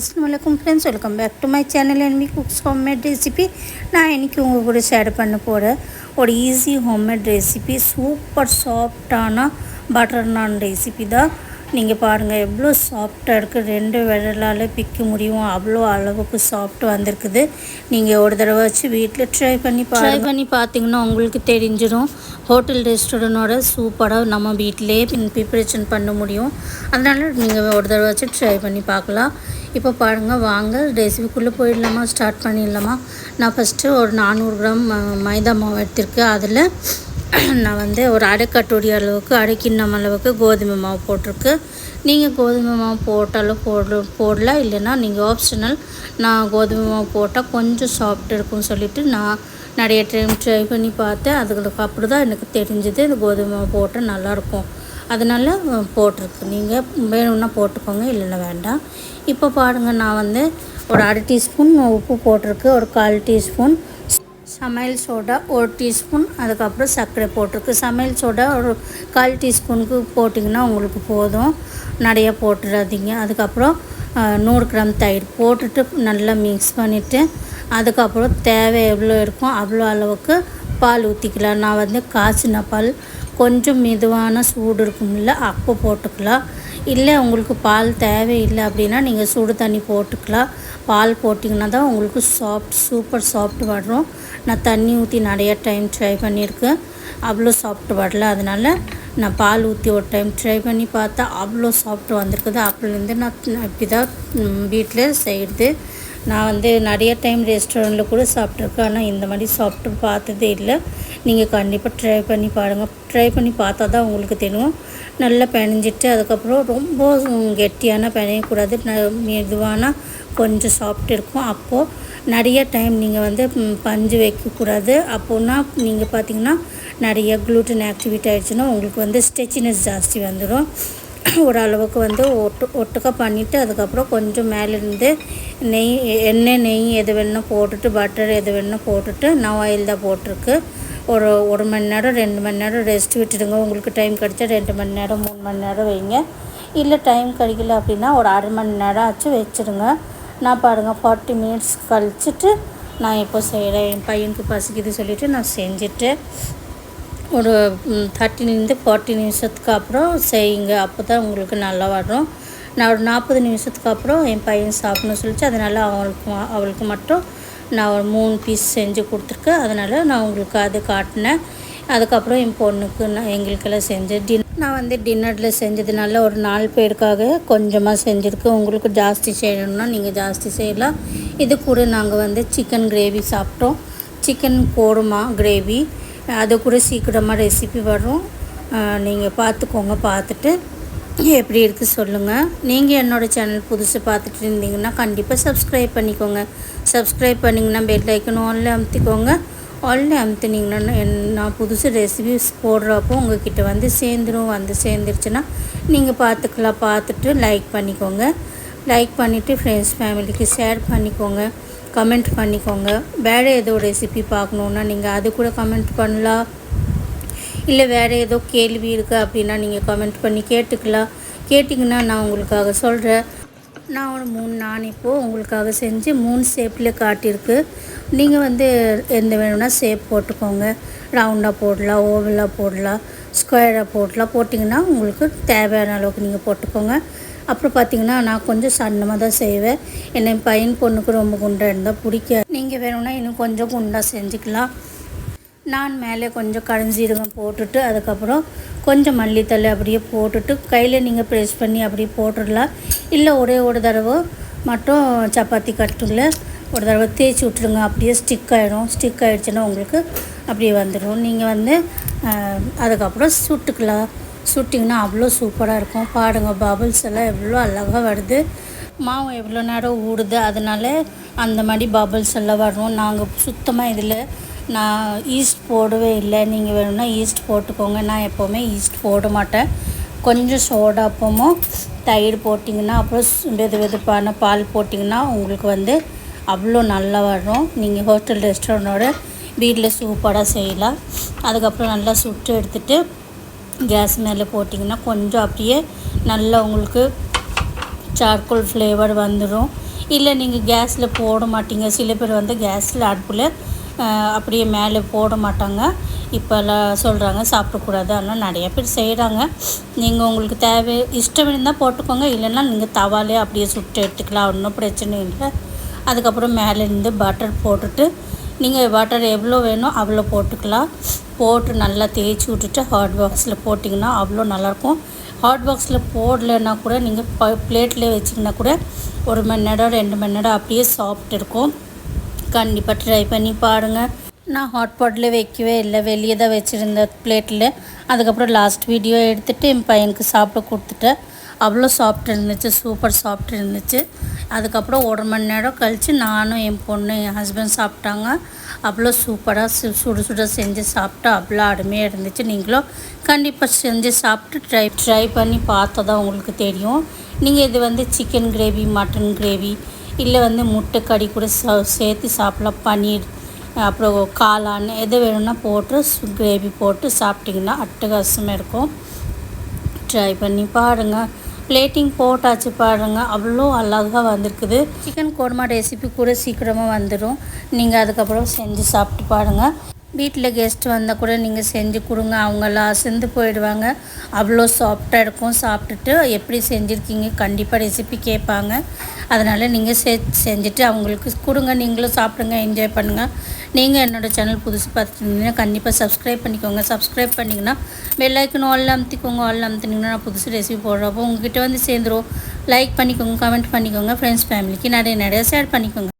அஸ்லாம் வலைக்கம் friends welcome back to my channel என்மி cooks homemade recipe நான் இன்றைக்கி உங்கள் கூட ஷேர் பண்ண போகிறேன் ஒரு ஈஸி ஹோம்மேட் ரெசிபி சூப்பர் சாஃப்டான பட்டர் நான் ரெசிபி தான். நீங்கள் பாருங்கள் எவ்வளோ சாஃப்டாக இருக்குது ரெண்டு விரலால் பிக்க முடியும். அவ்வளோ அளவுக்கு சாஃப்ட் வந்திருக்குது. நீங்கள் ஒரு தடவை வச்சு வீட்டில் ட்ரை பண்ணி ட்ரை பண்ணி பார்த்தீங்கன்னா உங்களுக்கு தெரிஞ்சிடும். ஹோட்டல் ரெஸ்டாரண்டோட சூப்பராக நம்ம வீட்டிலே ப்ரிப்பரேஷன் பண்ண முடியும். அதனால் நீங்கள் ஒரு தடவை வச்சு ட்ரை பண்ணி பார்க்கலாம் இப்போ பாருங்கள் வாங்க ரெசிபிக்குள்ளே போயிடலாமா? ஸ்டார்ட் பண்ணிடலாமா? நான் ஃபஸ்ட்டு ஒரு நானூறு கிராம் மைதா மாவு எடுத்திருக்கேன். அதில் நான் வந்து ஒரு அடைக்கட்டுடைய அளவுக்கு அடைக்கிண்ணம் அளவுக்கு கோதுமை மாவு போட்டிருக்கு. நீங்கள் கோதுமை மாவு போட்டாலும் போட போடலாம் இல்லைன்னா நீங்கள் ஆப்ஷனல் நான் கோதுமை மாவு போட்டால் கொஞ்சம் சாஃப்ட் இருக்கும்னு சொல்லிட்டு நான் நிறைய டைம் ட்ரை பண்ணி பார்த்தேன். அதுக்கு அப்படி தான் எனக்கு தெரிஞ்சது. இந்த கோதுமை மாவு போட்டால் நல்லாயிருக்கும். அதனால போட்டிருக்கு. நீங்கள் வேணும்னா போட்டுக்கோங்க இல்லைன்னா வேண்டாம். இப்போ பாருங்கள் நான் வந்து ஒரு அரை டீஸ்பூன் உப்பு போட்டிருக்கு. ஒரு கால் டீஸ்பூன் சமையல் சோடா ஒரு டீஸ்பூன் அதுக்கப்புறம் சர்க்கரை போட்டிருக்கு. சமையல் சோடா ஒரு கால் டீஸ்பூனுக்கு போட்டிங்கன்னா உங்களுக்கு போதும். நிறைய போட்டுடாதீங்க அதுக்கப்புறம் நூறு கிராம் தயிர் போட்டுட்டு நல்லா மிக்ஸ் பண்ணிவிட்டு அதுக்கப்புறம் தேவை எவ்வளோ இருக்கும் அவ்வளோ அளவுக்கு பால் ஊற்றிக்கலாம் நான் வந்து காய்ச்சின பால் கொஞ்சம் மெதுவான சூடு இருக்கும்ல அப்போ போட்டுக்கலாம். இல்லை உங்களுக்கு பால் தேவையில்லை அப்படின்னா நீங்கள் சுடு தண்ணி போட்டுக்கலாம். பால் போட்டிங்கன்னா தான் உங்களுக்கு சாஃப்ட் சூப்பர் சாஃப்ட் வரும். நான் தண்ணி ஊற்றி நிறைய டைம் ட்ரை பண்ணியிருக்கேன். அவ்வளோ சாஃப்ட் வரல. அதனால் நான் பால் ஊற்றி ஒரு டைம் ட்ரை பண்ணி பார்த்தா அவ்வளோ சாஃப்ட் வந்திருக்குது. அப்போலேருந்து நான் இப்படி தான் வீட்டில் செய்கிறது நான் வந்து நிறைய டைம் ரெஸ்டாரண்ட்டில் கூட சாப்பிட்ருக்கேன் ஆனால் இந்த மாதிரி சாப்பிட்டு பார்த்ததே இல்லை. நீங்கள் கண்டிப்பாக ட்ரை பண்ணி பாருங்கள் ட்ரை பண்ணி பார்த்தா தான் உங்களுக்கு தெரியும். நல்லா பிணைஞ்சிட்டு அதுக்கப்புறம் ரொம்ப கெட்டியான பிணையக்கூடாது ந- மெதுவான கொஞ்சம் சாஃப்ட் இருக்கும். அப்போது நிறைய டைம் நீங்கள் வந்து பஞ்சு வைக்கக்கூடாது அப்போனா நீங்கள் பார்த்தீங்கன்னா நிறைய க்ளூட்டன் ஆக்டிவேட் ஆகிடுச்சுன்னா உங்களுக்கு வந்து ஸ்டெச்சினஸ் ஜாஸ்தி வந்துடும் ஓரளவுக்கு வந்து ஒட்டு ஒட்டுக்கா பண்ணிவிட்டு அதுக்கப்புறம் கொஞ்சம் மேலேருந்து நெய் எண்ணெய் நெய் எது வேணுன்னா போட்டுட்டு பட்டர் எது வேணுன்னா போட்டுட்டு நான் ஆயில் தான் போட்டிருக்கு. ஒரு ஒரு மணி நேரம் ரெண்டு மணி நேரம் ரெஸ்ட் விட்டுடுங்க. உங்களுக்கு டைம் கிடைச்சா ரெண்டு மணி நேரம் மூணு மணி நேரம் வைங்க. இல்லை டைம் கிடைக்கல அப்படின்னா ஒரு அரை மணி நேரம் ஆச்சு வச்சுடுங்க. நான் பாருங்கள் ஃபார்ட்டி மினிட்ஸ் கழிச்சிட்டு நான் இப்போ செய்கிறேன் என் பையனுக்கு பசிக்குது சொல்லிவிட்டு நான் செஞ்சுட்டு ஒரு தேர்ட்டின்லேருந்து ஃபார்ட்டி நிமிஷத்துக்கு அப்புறம் செய்யுங்க. அப்போ தான் உங்களுக்கு நல்லா வரும். நான் ஒரு நாற்பது நிமிஷத்துக்கு அப்புறம் என் பையன் சாப்பிடணும்னு சொல்லிச்சு அதனால் அவளுக்கு அவளுக்கு மட்டும் நான் ஒரு மூணு பீஸ் செஞ்சு கொடுத்துருக்கேன் அதனால் நான் உங்களுக்கு அது காட்டினேன். அதுக்கப்புறம் என் பொண்ணுக்கு நான் எங்களுக்கெல்லாம் செஞ்சு டின் நான் வந்து டின்னரில் செஞ்சதுனால ஒரு நாலு பேருக்காக கொஞ்சமாக செஞ்சுருக்கேன் உங்களுக்கு ஜாஸ்தி செய்யணும்னா நீங்கள் ஜாஸ்தி செய்யலாம். இது கூட நாங்கள் வந்து சிக்கன் கிரேவி சாப்பிட்டோம். சிக்கன் கோருமா கிரேவி அது கூட சீக்கிரமாக ரெசிபி வரும். நீங்கள் பார்த்துக்கோங்க பார்த்துட்டு எப்படி இருக்குது சொல்லுங்கள் நீங்கள் என்னோடய சேனல் புதுசு பார்த்துட்டு இருந்தீங்கன்னா கண்டிப்பாக சப்ஸ்கிரைப் பண்ணிக்கோங்க. சப்ஸ்கிரைப் பண்ணிங்கன்னா பெல் ஐக்கன் ஆன்ல அமுத்திக்கோங்க. ஆன்ல அமுத்துனீங்கன்னா என் நான் புதுசு ரெசிபிஸ் போடுறப்போ உங்ககிட்ட வந்து சேர்ந்துடும் வந்து சேர்ந்துருச்சுன்னா நீங்கள் பார்த்துக்கலாம் பார்த்துட்டு லைக் பண்ணிக்கோங்க. லைக் பண்ணிவிட்டு ஃப்ரெண்ட்ஸ் ஃபேமிலிக்கு ஷேர் பண்ணிக்கோங்க. கமெண்ட் பண்ணிக்கோங்க. வேறு ஏதோ ரெசிபி பார்க்கணுன்னா நீங்கள் அது கூட கமெண்ட் பண்ணலாம். இல்லை வேறு ஏதோ கேள்வி இருக்குது அப்படின்னா நீங்கள் கமெண்ட் பண்ணி கேட்டுக்கலாம். கேட்டிங்கன்னா நான் உங்களுக்காக சொல்கிறேன் நான் ஒரு மூணு நான் இப்போது உங்களுக்காக செஞ்சு மூணு ஷேப்பில் காட்டியிருக்கு. நீங்கள் வந்து எந்த வேணும்னா ஷேப் போட்டுக்கோங்க. ரவுண்டாக போடலாம் ஓவலாக போடலாம் ஸ்கொயராக போடலாம். போட்டிங்கன்னா உங்களுக்கு தேவையான அளவுக்கு நீங்கள் போட்டுக்கோங்க. அப்புறம் பார்த்தீங்கன்னா நான் கொஞ்சம் சன்னமாக தான் செய்வேன். என்னை பையன் பொண்ணுக்கு ரொம்ப குண்டாக இருந்தால் பிடிக்காது. நீங்கள் வேணும்னா இன்னும் கொஞ்சம் குண்டாக செஞ்சுக்கலாம். நான் மேலே கொஞ்சம் கடைஞ்சீரகம் போட்டுட்டு அதுக்கப்புறம் கொஞ்சம் மல்லித்தலை அப்படியே போட்டுட்டு கையில் நீங்கள் ப்ரெஸ் பண்ணி அப்படியே போட்டுடலாம். இல்லை ஒரே ஒரு தடவை மட்டும் சப்பாத்தி கட்டுல ஒரு தடவை தேய்ச்சி விட்ருங்க அப்படியே ஸ்டிக் ஆகிடும் ஸ்டிக் ஆகிடுச்சுன்னா உங்களுக்கு அப்படியே வந்துடும் நீங்கள் வந்து அதுக்கப்புறம் சுட்டுக்கலாம். சுட்டிங்கன்னா அவ்வளோ சூப்பராக இருக்கும். பாருங்கள் பபுள்ஸ் எல்லாம் எவ்வளோ அழகாக வருது. மாவு எவ்வளோ நேரம் ஊடுது அதனால அந்த மாதிரி பபுள்ஸ் எல்லாம் வரும். நாங்கள் சுத்தமாக இதில் நான் ஈஸ்ட் போடவே இல்லை. நீங்கள் வேணும்னா ஈஸ்ட் போட்டுக்கோங்க. நான் எப்போவுமே ஈஸ்ட் போட மாட்டேன். கொஞ்சம் சோடாப்பமும் தயிர் போட்டிங்கன்னா அப்புறம் சு- வெது வெதுப்பான பால் போட்டிங்கன்னா உங்களுக்கு வந்து அவ்வளோ நல்லா வரும். நீங்கள் ஹோட்டல் ரெஸ்டாரண்ட்டோட வீட்டில் சூப்பராக செய்யலாம். அதுக்கப்புறம் நல்லா சுட்டு எடுத்துட்டு கேஸ் மேலே போட்டிங்கன்னா கொஞ்சம் அப்படியே நல்லா உங்களுக்கு சார்கோல் ஃப்ளேவர் வந்துடும் இல்லை நீங்கள் கேஸில் போட மாட்டீங்க. சில பேர் வந்து கேஸில் அடுப்பில் அப்படியே மேலே போட மாட்டாங்க. இப்போல்லாம் சொல்கிறாங்க சாப்பிடக்கூடாது அதெல்லாம் நிறைய பேர் செய்கிறாங்க நீங்கள் உங்களுக்கு தேவை இஷ்டம் இருந்தால் போட்டுக்கோங்க. இல்லைன்னா நீங்கள் தவாலே அப்படியே சுட்டு எடுத்துக்கலாம். ஒன்றும் பிரச்சனை இல்லை. அதுக்கப்புறம் மேலேருந்து பட்டர் போட்டுட்டு நீங்கள் பட்டர் எவ்வளோ வேணும் அவ்வளோ போட்டுக்கலாம். போட்டு நல்லா தேய்ச்சி விட்டுட்டு ஹாட் பாக்ஸில் போட்டிங்கன்னா அவ்வளோ நல்லாயிருக்கும். ஹாட் பாக்ஸில் போடலைன்னா கூட நீங்கள் ப பிளேட்லேயே வச்சிங்கன்னா கூட ஒரு மணி நேரம் ரெண்டு மணி நேரம் அப்படியே சாப்பிட்டு இருக்கும். கண்டிப்பாக ட்ரை பண்ணி பாருங்கள் நான் ஹாட் பாட்டில் வைக்கவே இல்லை. வெளியே தான் வச்சுருந்த பிளேட்டில் அதுக்கப்புறம் லாஸ்ட் வீடியோ எடுத்துகிட்டு என் பையனுக்கு சாப்பிட கொடுத்துட்டேன். அவ்வளோ சாஃப்ட் இருந்துச்சு. சூப்பர் சாஃப்ட் இருந்துச்சு. அதுக்கப்புறம் ஒரு மணி நேரம் கழித்து நானும் என் பொண்ணு என் ஹஸ்பண்ட் சாப்பிட்டாங்க. அவ்வளோ சூப்பராக சு சுடு சுட செஞ்சு சாப்பிட்டா அவ்வளோ அருமையாக இருந்துச்சு. நீங்களும் கண்டிப்பாக செஞ்சு சாப்பிட்டு ட்ரை ட்ரை பண்ணி பார்த்தா தான் உங்களுக்கு தெரியும். நீங்கள் இது வந்து சிக்கன் கிரேவி மட்டன் கிரேவி இல்லை வந்து முட்டை கறி கூட சா- சேர்த்து சாப்பிடலாம். பன்னீர் அப்புறம் காளான் எது வேணும்னா போட்டு கிரேவி போட்டு சாப்பிட்டிங்கன்னா அட்டகாசமாக இருக்கும். ட்ரை பண்ணி பாருங்கள் பிளேட்டிங் போட்டாச்சு பாருங்கள் அவ்வளோ அழகாக வந்திருக்குது. சிக்கன் கோர்மா ரெசிபி கூட சீக்கிரமாக வந்துடும் நீங்கள் அதுக்கப்புறம் செஞ்சு சாப்பிட்டு பாருங்கள் வீட்டில் கெஸ்ட் வந்தால் கூட நீங்கள் செஞ்சு கொடுங்க. அவங்களாம் சிந்து போயிடுவாங்க. அவ்வளோ சாஃப்டாக இருக்கும். சாப்பிட்டுட்டு எப்படி செஞ்சுருக்கீங்க? கண்டிப்பாக ரெசிபி கேட்பாங்க. அதனால் நீங்கள் செ செஞ்சுட்டு அவங்களுக்கு கொடுங்க. நீங்களும் சாப்பிடுங்க என்ஜாய் பண்ணுங்கள் நீங்கள் என்னோடய சேனல் புதுசு பார்த்துருந்தீங்கன்னா கண்டிப்பாக சப்ஸ்கிரைப் பண்ணிக்கோங்க. சப்ஸ்கிரைப் பண்ணிங்கன்னா பெல் ஐக்கன் ஆல் அமுத்திக்கோங்க. ஆல் அமுத்துனீங்கன்னா நான் புதுசு ரெசிபி போடுறப்போ உங்ககிட்ட வந்து சேர்ந்துரும். லைக் பண்ணிக்கோங்க கமெண்ட் பண்ணிக்கோங்க. ஃப்ரெண்ட்ஸ் ஃபேமிலிக்கு நிறைய நிறைய ஷேர் பண்ணிக்கோங்க.